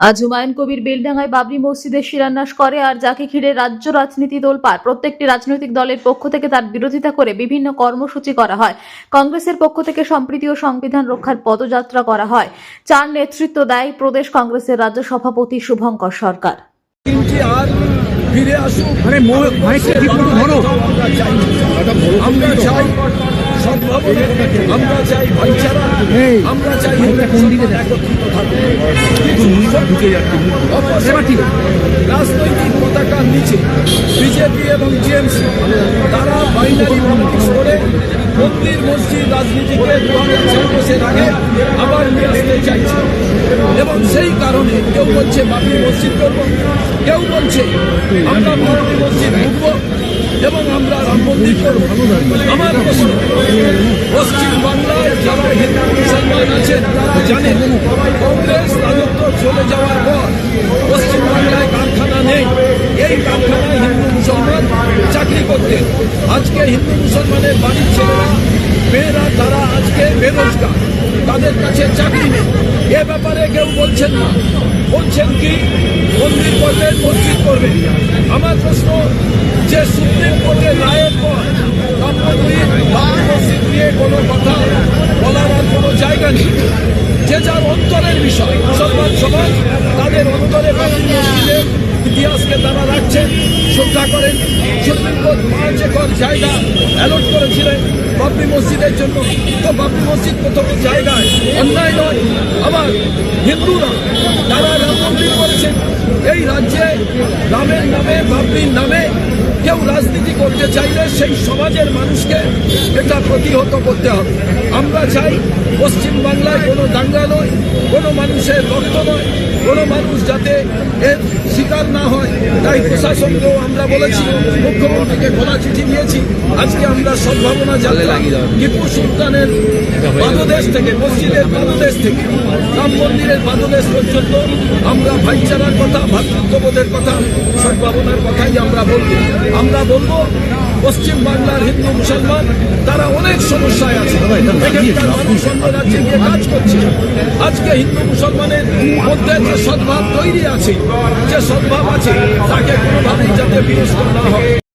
আজ হুমায়ুন কবির বেলডাঙ্গায় বাবরি মসজিদের শিলান্যাস করে আর যাকে ঘিরে রাজ্য রাজনীতি তোলপাড়। প্রত্যেকটি রাজনৈতিক দলের পক্ষ থেকে তার বিরোধিতা করে বিভিন্ন কর্মসূচি করা হয়। কংগ্রেসের পক্ষ থেকে সম্প্রীতি ও সংবিধান রক্ষার পদযাত্রা করা হয়। চার নেতৃত্ব দেয় প্রদেশ কংগ্রেসের রাজ্য সভাপতি শুভঙ্কর সরকার। ফিরে আসুক। আরে মো- মাইকটা ঠিক মতো আমরা চাই আমরা চাই ভাইচারা আমরা চাই? একত্রিত থাকবে ঢুকে যাচ্ছে রাজনৈতিক পতাকার নিচে বিজেপি এবং টিএমসি তারা বাইনারি পলিটিক্স করে মন্দির মসজিদ রাজনীতিকে দু হাজার ছাব্বিশের আগে আবার নিয়ে আসতে চাইছে। এবং সেই কারণে কেউ বলছে বাবরি মসজিদ করব কেউ বলছে আমরা বাবরি মসজিদ ঢুকবো। এবং আমরা রাম মন্দির করব আমার প্রশ্ন পশ্চিম বাংলায় যারা হিন্দু মুসলমান আছেন, তারা জানেন কংগ্রেস রাজত্ব চলে যাওয়ার পর পশ্চিম বাংলায় কারখানা নেই। এই কারখানায় হিন্দু মুসলমান চাকরি করতেন আজকে হিন্দু মুসলমানের বাড়ির ছেলেরা, মেয়েরা, তারা আজকে বেরোজগার। তাদের কাছে চাকরি নেই। এ ব্যাপারে কেউ বলছেন না। বলছেন কি, মন্দির করবেন মসজিদ করবেন আমার প্রশ্ন, যে সুপ্রিম কোর্টের রায়ের পর বাবরি মসজিদ নিয়ে কোনো কথা বলার আর কোনো জায়গা নেই। যে যার অন্তরের বিষয়, মুসলমান সমাজ তাদের অন্তরে মসজিদের ইতিহাসকে তারা রাখছেন শ্রদ্ধা করেন। সুপ্রিম কোর্ট পাঁচ একর জায়গা অ্যালট করেছিলেন। বাবরি মসজিদের জন্য। তো বাবরি মসজিদ প্রথমে জায়গায় অন্যায় নয় আবার হিন্দুরা তারা রাম মন্দির করেছেন। এই রাজ্যে রামের নামে বাবরির নামে কেউ রাজনীতি করতে চাইলে সেই সমাজের মানুষকে এটা প্রতিহত করতে হবে। আমরা চাই পশ্চিম বাংলায় কোনো দাঙ্গা নয়, কোনো মানুষের রক্ত নয়, কোনো মানুষ যাতে এর শিকার না হয় তাই প্রশাসনকেও আমরা বলেছি মুখ্যমন্ত্রীকে খোলা চিঠি দিয়েছি। আজকে আমরা সদ্ভাবনা যাত্রা টিপু সুলতানের পাদদেশ থেকে মসজিদের পাদদেশ থেকে রাম মন্দিরের পাদদেশ পর্যন্ত আমরা ভাইচারার কথা ভাতৃত্ববোধের কথা সদ্ভাবনার কথাই আমরা বলব। আমরা বলব পশ্চিম বাংলার হিন্দু মুসলমান তারা অনেক সমস্যায় আছে। এখানকার রাজ্যে গিয়ে কাজ করছে। আজকে হিন্দু মুসলমানের মধ্যে যে সদ্ভাব তৈরি আছে যে সদ্ভাব আছে তাকে কোনোভাবেই যাতে বিনষ্ট না হয়।